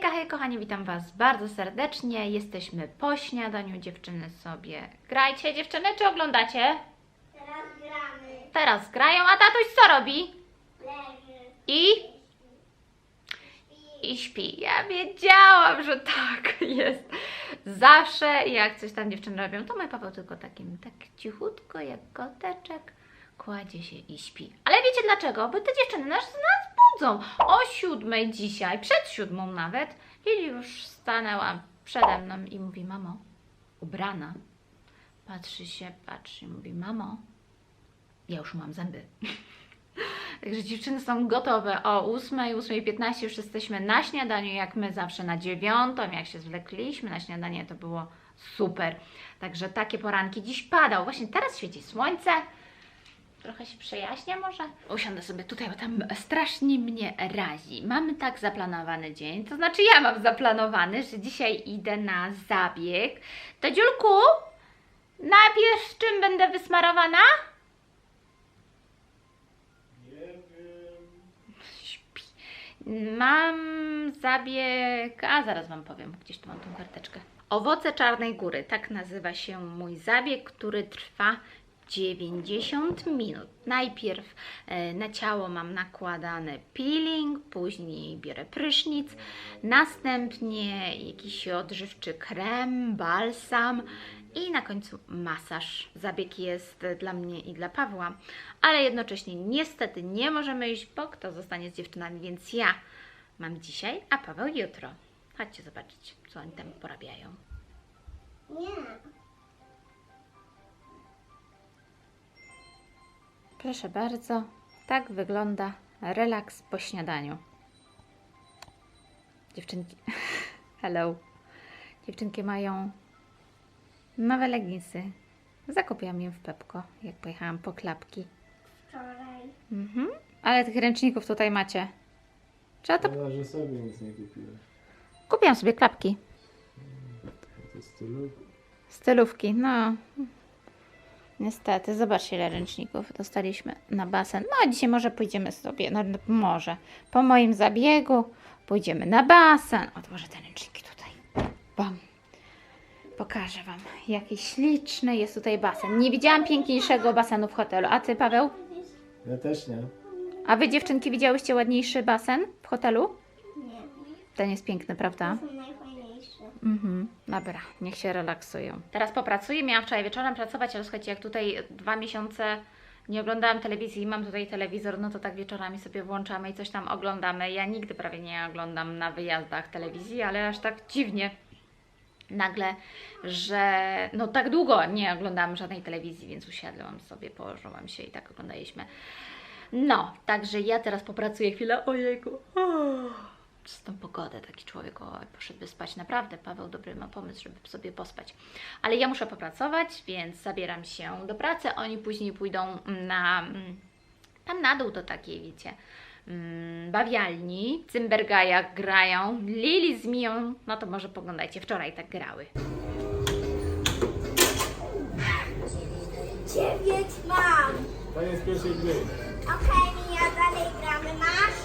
Hejka, hej kochani, witam Was bardzo serdecznie. Jesteśmy po śniadaniu, dziewczyny sobie grajcie. Dziewczyny, czy oglądacie? Teraz gramy. Teraz grają, a tatuś co robi? Leży. I? I śpi. Ja wiedziałam, że tak jest. Zawsze jak coś tam dziewczyny robią, to mój Paweł tylko takim, tak cichutko jak koteczek kładzie się i śpi. Ale wiecie dlaczego? Bo te dziewczyny nas, nas budzą. O siódmej dzisiaj, przed siódmą nawet, Lili już stanęła przede mną i mówi, mamo, ubrana. Patrzy się, patrzy i mówi, mamo, ja już mam zęby. Także dziewczyny są gotowe o 8, 8.15 już jesteśmy na śniadaniu, jak my zawsze na dziewiątą, jak się zwlekliśmy na śniadanie, to było super. Także takie poranki. Dziś padał, właśnie teraz świeci słońce. Trochę się przejaśnia może? Usiądę sobie tutaj, bo tam strasznie mnie razi. Mamy tak zaplanowany dzień, to znaczy ja mam zaplanowany, że dzisiaj idę na zabieg. To Dziulku, najpierw czym będę wysmarowana? Śpi. Mam zabieg. A zaraz Wam powiem, gdzieś tu mam tą karteczkę. Owoce Czarnej Góry, tak nazywa się mój zabieg, który trwa 90 minut. Najpierw e, na ciało mam nakładany peeling, później biorę prysznic, następnie jakiś odżywczy krem, balsam i na końcu masaż. Zabieg jest dla mnie i dla Pawła, ale jednocześnie niestety nie możemy iść, bo kto zostanie z dziewczynami, więc ja mam dzisiaj, a Paweł jutro. Chodźcie zobaczyć, co oni tam porabiają. Nie. Proszę bardzo, tak wygląda relaks po śniadaniu. Dziewczynki, hello. Dziewczynki mają nowe leginsy. Zakupiłam je w Pepko, jak pojechałam po klapki. Wczoraj. Mhm. Ale tych ręczników tutaj macie. Trzeba to... Szkoda, że sobie nic nie kupiłeś. Kupiłam sobie klapki. To stylu. Stylówki, no. Niestety, zobaczcie ile ręczników dostaliśmy na basen. No, a dzisiaj może pójdziemy sobie, no może, po moim zabiegu pójdziemy na basen. Odłożę te ręczniki tutaj. Bam. Pokażę Wam, jaki śliczny jest tutaj basen. Nie widziałam piękniejszego basenu w hotelu. A Ty, Paweł? Ja też nie. A Wy, dziewczynki, widziałyście ładniejszy basen w hotelu? Nie. Ten jest piękny, prawda? To są najfajniejsze. Mhm, dobra, niech się relaksują. Teraz popracuję. Miałam wczoraj wieczorem pracować, ale słuchajcie, jak tutaj dwa miesiące nie oglądałam telewizji i mam tutaj telewizor, no to tak wieczorami sobie włączamy i coś tam oglądamy. Ja nigdy prawie nie oglądam na wyjazdach telewizji, ale aż tak dziwnie nagle, że no tak długo nie oglądałam żadnej telewizji, więc usiadłam sobie, położyłam się i tak oglądaliśmy. No, także ja teraz popracuję chwilę. Ojejku. Z tą pogodę taki człowiek o, poszedłby spać. Naprawdę, Paweł dobry ma pomysł, żeby sobie pospać. Ale ja muszę popracować, więc zabieram się do pracy. Oni później pójdą na tam na dół do takiej, wiecie, mm, bawialni. W Cymbergajach grają. Lili z Miją, no to może poglądajcie, wczoraj tak grały. Dziewięć mam. Koniec pierwszej gry. Okej, Mija, dalej gramy. Masz?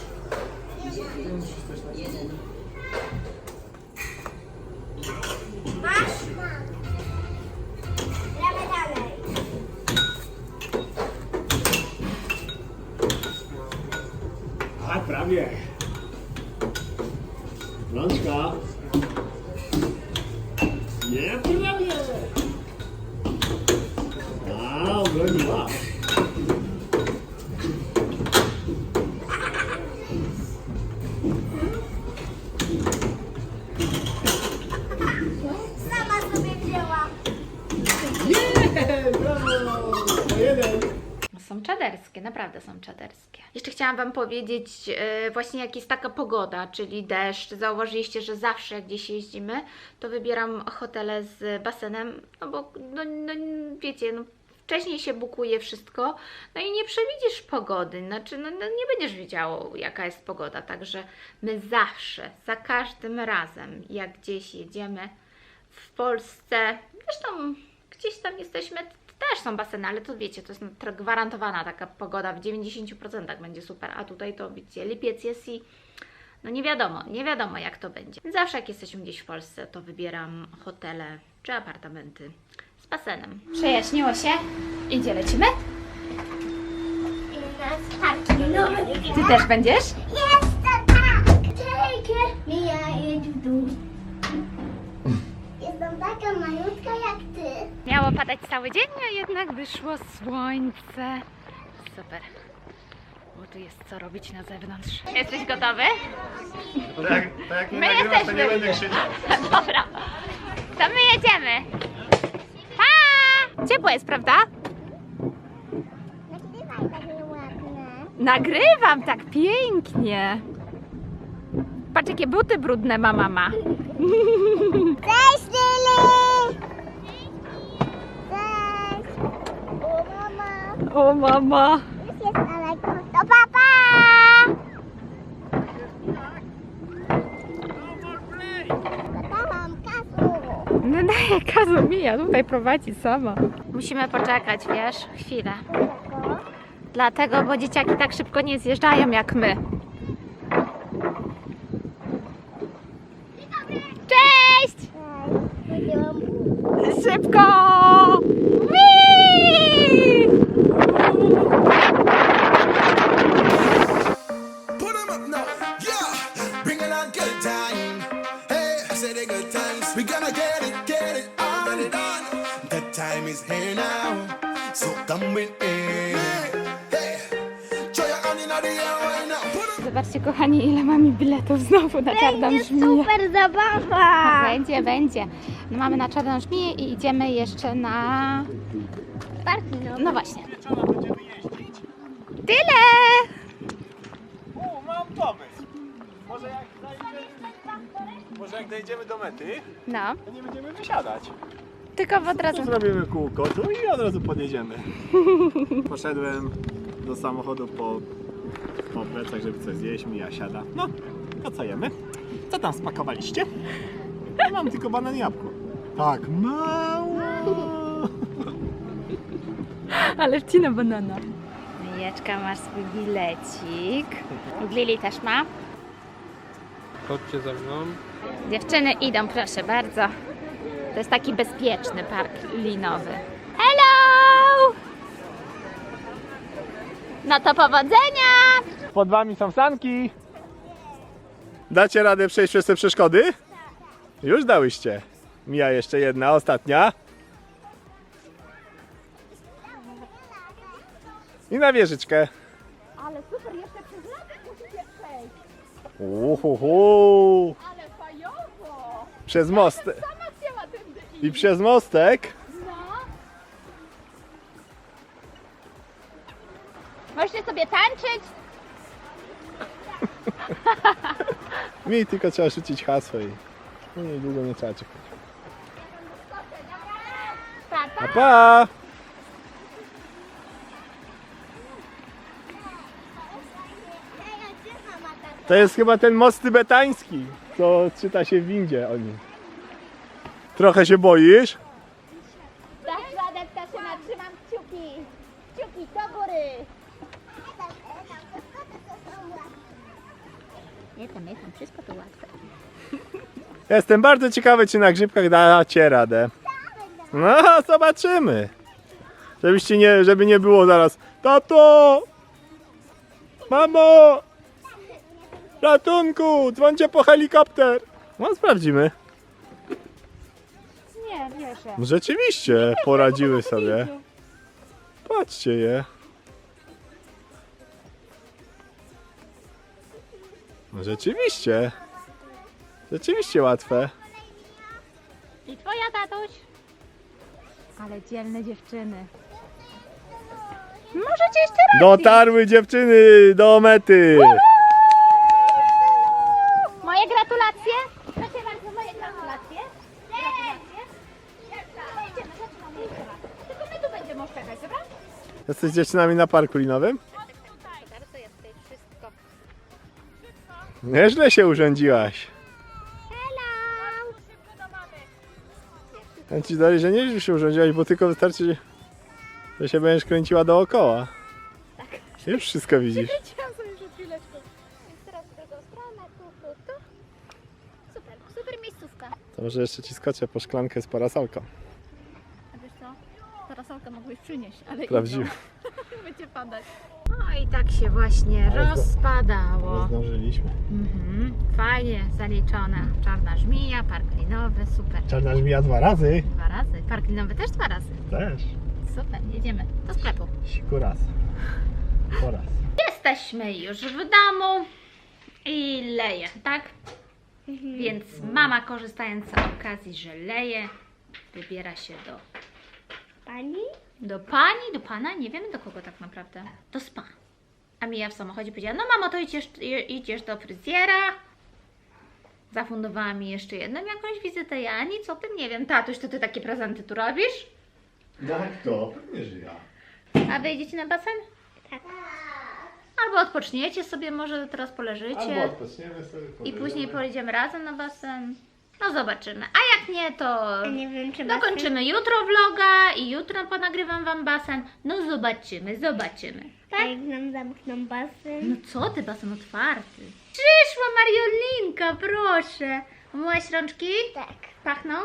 Prawie. Naprawdę są czaderskie. Jeszcze chciałam Wam powiedzieć e, właśnie jak jest taka pogoda, czyli deszcz. Zauważyliście, że zawsze jak gdzieś jeździmy, to wybieram hotele z basenem, no bo no, no, wiecie, no, wcześniej się bukuje wszystko, no i nie przewidzisz pogody, znaczy no, no, nie będziesz wiedział jaka jest pogoda, także my zawsze, za każdym razem jak gdzieś jedziemy w Polsce, zresztą gdzieś tam jesteśmy, też są baseny, ale to wiecie, to jest gwarantowana taka pogoda, w 90% będzie super, a tutaj to widzicie, lipiec jest i No nie wiadomo, nie wiadomo jak to będzie. Zawsze jak jesteśmy gdzieś w Polsce, to wybieram hotele czy apartamenty z basenem. Przejaśniło się? Idzie, lecimy? Ty też będziesz? Jestem tak! Take! Mija, jedź w dół. Jestem taka malutka. Miało padać cały dzień, a jednak wyszło słońce. Super. Bo tu jest co robić na zewnątrz. Jesteś gotowy? Tak, tak My nagrywasz, to jesteśmy. nie będę krzyczał. Dobra. To my jedziemy. Pa! Ciepło jest, prawda? Nagrywaj takie ładne. Nagrywam tak pięknie. Patrz, jakie buty brudne ma mama. Cześć, Lili! Cześć! O, mama! O mama. Już jest daleko. To papa! Dałam kasu. No daję Kazumija, tutaj prowadzi sama. Musimy poczekać, wiesz, chwilę. Dlatego, bo dzieciaki tak szybko nie zjeżdżają jak my. On good time. Hey, I said a good times. We gonna get it, get it on, get it on. The time is here now, so come with me. Hey, throw your hand in the air right now. Put 'em Zobaczcie, kochani, ile mamy biletów znowu na czarną żmiję. super zabawa! Będzie, będzie. No, mamy na czarną żmiję i idziemy jeszcze na... Parki nowe. No właśnie. Tyle! U, mam pomysł. Może jak zajdziemy, może jak dojdziemy do mety, No, to nie będziemy wysiadać. tylko od razu... Zrobimy kółko tu i od razu podjedziemy. Poszedłem do samochodu po, po plecach, żeby coś zjeść. Mija siada. No, kacajemy. Co tam spakowaliście? Ja mam tylko banan i jabłko. Tak, mało. Ale wcina banana. Mijeczka, masz swój bilecik. Lili też ma. Chodźcie ze mną. Dziewczyny idą, proszę bardzo. To jest taki bezpieczny park linowy. Hello! No to powodzenia! Pod wami są sanki. Dacie radę przejść przez te przeszkody? Już dałyście. Mija jeszcze jedna, ostatnia. I na wieżyczkę. Ale super, jeszcze przez lat musicie przejść. Uhuhu. Ale fajowo! Przez most. Sama chciała tędy iść. I przez mostek. No. Możecie sobie tańczyć? Mi tylko trzeba rzucić hasło i no niedługo nie trzeba czekać. Pa, pa! Ej, To jest chyba ten most tybetański, co czyta się w windzie o nim. Trochę się boisz? Dasz radę, Ptaszyna, trzymam kciuki. Kciuki do góry. Nie tam, nie tam, wszystko to łatwe. Jestem bardzo ciekawy, czy na grzybkach dacie radę. No, zobaczymy. Żebyście nie, żeby nie było zaraz. Tato! Mamo! Ratunku! Dzwońcie po helikopter! No, sprawdzimy. Nie, wierzę. No, Rzeczywiście, poradziły sobie. Patrzcie je. No, Rzeczywiście. Rzeczywiście łatwe. I twoja tatuś? Ale dzielne dziewczyny. Możecie jeszcze raz. Dotarły dziewczyny do mety. Jesteś dziewczynami na parku linowym? Bardzo jest jesteś wszystko. Nieźle się urządziłaś. Hello! Ja ci dalej, że nieźle się urządziłaś, bo tylko wystarczy, że się będziesz kręciła dookoła. Tak. Już wszystko widzisz. Chciałam sobie przed chwileczką. Więc teraz w drugą tu, tu. Super, super miejscówka. To może jeszcze ci skoczę po szklankę z parasolką. Parasolkę mogłeś przynieść, ale Prawdziwy. idą. Będzie padać. No i tak się właśnie Ale to- rozpadało. zdążyliśmy. Mhm. Fajnie zaliczona. Czarna żmija, park linowy, super. Czarna żmija dwa razy. Dwa razy. Park linowy też dwa razy. Też. Super, jedziemy do sklepu. Siku raz. Po raz. Jesteśmy już w domu i leje, tak? Więc mama korzystając z okazji, że leje, wybiera się do, Pani? do pani, do pana, nie wiem do kogo tak naprawdę, do spa. A Mija w samochodzie powiedziała, no mamo to idziesz, idziesz do fryzjera. Zafundowała mi jeszcze jedną jakąś wizytę, ja nic o tym nie wiem. Tatuś, to ty takie prezenty tu robisz? Jak to? Pewnie, że ja. A wy idziecie na basen? Tak. Albo odpoczniecie sobie, może teraz poleżycie. Albo odpoczniemy sobie. I pojedziemy. później pojedziemy razem na basen. No zobaczymy. A jak nie, to Nie wiem, czy dokończymy jutro vloga i jutro ponagrywam wam basen. No zobaczymy, zobaczymy. Tak? Jak nam zamkną basen. No co ty, basen otwarty. Przyszła Mariolinka, proszę. Umyłaś rączki? Tak. Pachną?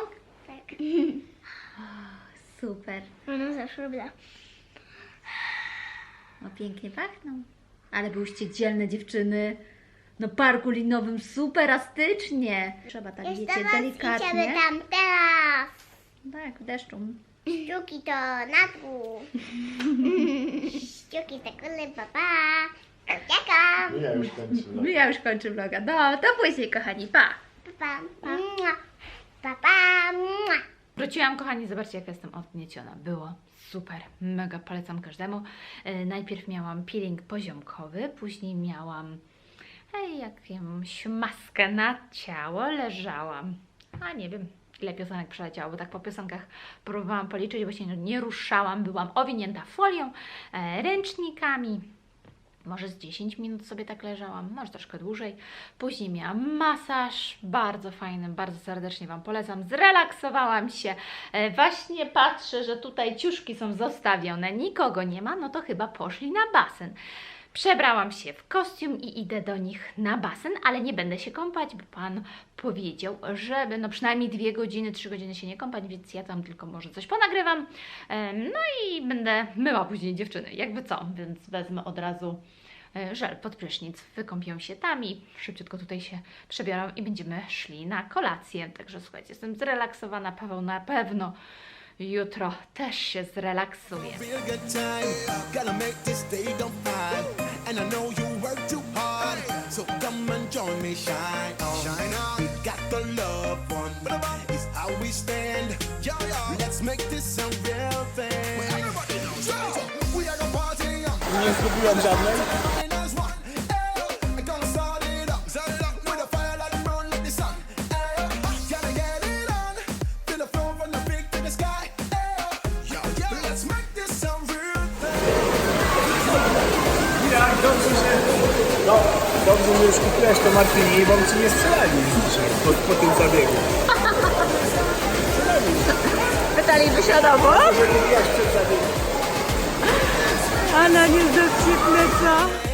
Tak. Super. Ona zawsze robiła. No pięknie pachną. Ale byłyście dzielne dziewczyny. No parku linowym superastycznie. Trzeba tak, wiecie, delikatnie. tam teraz. Tak, w deszczu. Sztuki to na dół. Sztuki to kule, papa. Uciekam. Ja już kończę. No ja już kończę vloga. No, to później, kochani, pa! Papa. Mua. Papa. Mua. Wróciłam, kochani, zobaczcie, jak jestem odgnieciona. Było super, mega polecam każdemu. E, najpierw miałam peeling poziomkowy, później miałam jakąś maskę na ciało, leżałam. A nie wiem, ile piosenek przeleciało, bo tak po piosenkach próbowałam policzyć, się nie ruszałam, byłam owinięta folią, e, ręcznikami. Może z 10 minut sobie tak leżałam, może troszkę dłużej. Później miałam masaż, bardzo fajny, bardzo serdecznie Wam polecam. Zrelaksowałam się. E, właśnie patrzę, że tutaj ciuszki są zostawione, nikogo nie ma, no to chyba poszli na basen. Przebrałam się w kostium i idę do nich na basen, ale nie będę się kąpać, bo Pan powiedział, żeby no przynajmniej dwie godziny, trzy godziny się nie kąpać, więc ja tam tylko może coś ponagrywam. No i będę myła później dziewczyny, jakby co, więc wezmę od razu e, żel pod prysznic, wykąpią się tam i szybciutko tutaj się przebiorą i będziemy szli na kolację. Także słuchajcie, jestem zrelaksowana, Paweł na pewno jutro też się zrelaksuje. Real good time. No, dobrze, że już kupiłaś to Martini, bo ci nie strzelali dzisiaj po, po tym zabiegu. Pytaliby się o domu? Że kupiłaś przed zabiegiem. Ale nie zepsipne, co?